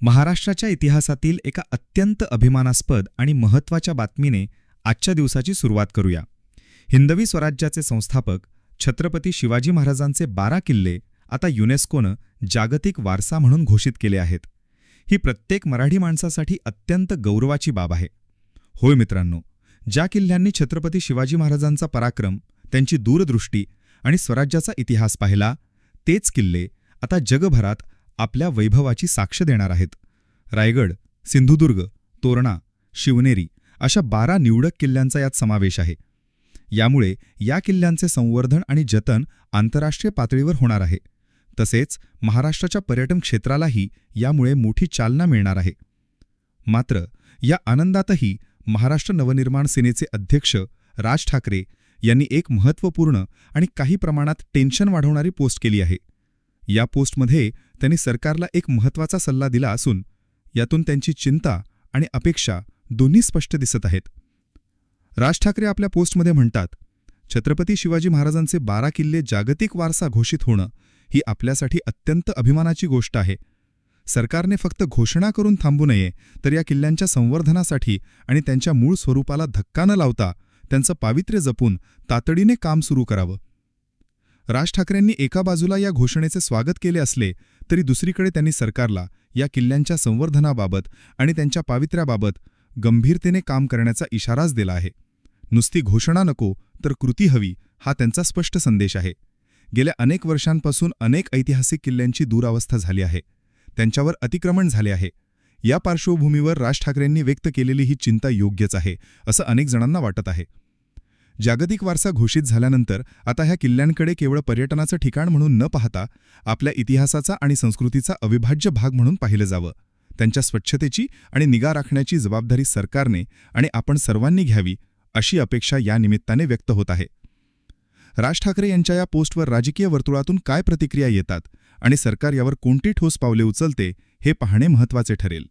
महाराष्ट्राच्या इतिहासातील एका अत्यंत अभिमानास्पद आणि महत्त्वाच्या बातमीने आजच्या दिवसाची सुरुवात करूया. हिंदवी स्वराज्याचे संस्थापक छत्रपती शिवाजी महाराजांचे बारा किल्ले आता युनेस्कोनं जागतिक वारसा म्हणून घोषित केले आहेत. ही प्रत्येक मराठी माणसासाठी अत्यंत गौरवाची बाब आहे. होय मित्रांनो ज्या किल्ल्यांनी छत्रपती शिवाजी महाराजांचा पराक्रम त्यांची दूरदृष्टी आणि स्वराज्याचा इतिहास पाहिला तेच किल्ले आता जगभरात आपल्या वैभवाची साक्ष देणार आहेत. रायगड सिंधुदुर्ग तोरणा शिवनेरी अशा बारा निवडक किल्ल्यांचा यात समावेश आहे. यामुळे या किल्ल्यांचे संवर्धन आणि जतन आंतरराष्ट्रीय पातळीवर होणार आहे. तसेच महाराष्ट्राच्या पर्यटन क्षेत्रालाही यामुळे मोठी चालना मिळणार आहे. मात्र या आनंदातही महाराष्ट्र नवनिर्माण सेनेचे अध्यक्ष राज ठाकरे यांनी एक महत्त्वपूर्ण आणि काही प्रमाणात टेन्शन वाढवणारी पोस्ट केली आहे. या पोस्टमध्ये त्यांनी सरकारला एक महत्त्वाचा सल्ला दिला असून यातून त्यांची चिंता आणि अपेक्षा दोन्ही स्पष्ट दिसत आहेत. राज ठाकरे आपल्या पोस्टमध्ये म्हणतात छत्रपती शिवाजी महाराजांचे बारा किल्ले जागतिक वारसा घोषित होणं ही आपल्यासाठी अत्यंत अभिमानाची गोष्ट आहे. सरकारने फक्त घोषणा करून थांबू नये तर या किल्ल्यांच्या संवर्धनासाठी आणि त्यांच्या मूळ स्वरूपाला धक्का न लावता त्यांचं पावित्र्य जपून तातडीने काम सुरू करावं. राज ठाकरेंनी एका बाजूला या घोषणेचे स्वागत केले असले तरी दुसरीकडे त्यांनी सरकारला या किल्ल्यांच्या संवर्धनाबाबत आणि त्यांच्या पावित्र्याबाबत गंभीरतेने काम करण्याचा इशाराच दिला आहे. नुसती घोषणा नको तर कृती हवी हा त्यांचा स्पष्ट संदेश आहे. गेल्या अनेक वर्षांपासून अनेक ऐतिहासिक किल्ल्यांची दुरावस्था झाली आहे. त्यांच्यावर अतिक्रमण झाले आहे. या पार्श्वभूमीवर राज ठाकरेंनी व्यक्त केलेली ही चिंता योग्यच आहे असं अनेक जणांना वाटत आहे. जागतिक वारसा घोषित झाल्यानंतर आता ह्या किल्ल्यांकडे केवळ पर्यटनाचं ठिकाण म्हणून न पाहता आपल्या इतिहासाचा आणि संस्कृतीचा अविभाज्य भाग म्हणून पाहिलं जावं. त्यांच्या स्वच्छतेची आणि निगा राखण्याची जबाबदारी सरकारने आणि आपण सर्वांनी घ्यावी अशी अपेक्षा या निमित्ताने व्यक्त होत आहे. राज ठाकरे यांच्या या पोस्टवर राजकीय वर्तुळातून काय प्रतिक्रिया येतात आणि सरकार यावर कोणती ठोस पावले उचलते हे पाहणे महत्त्वाचे ठरेल.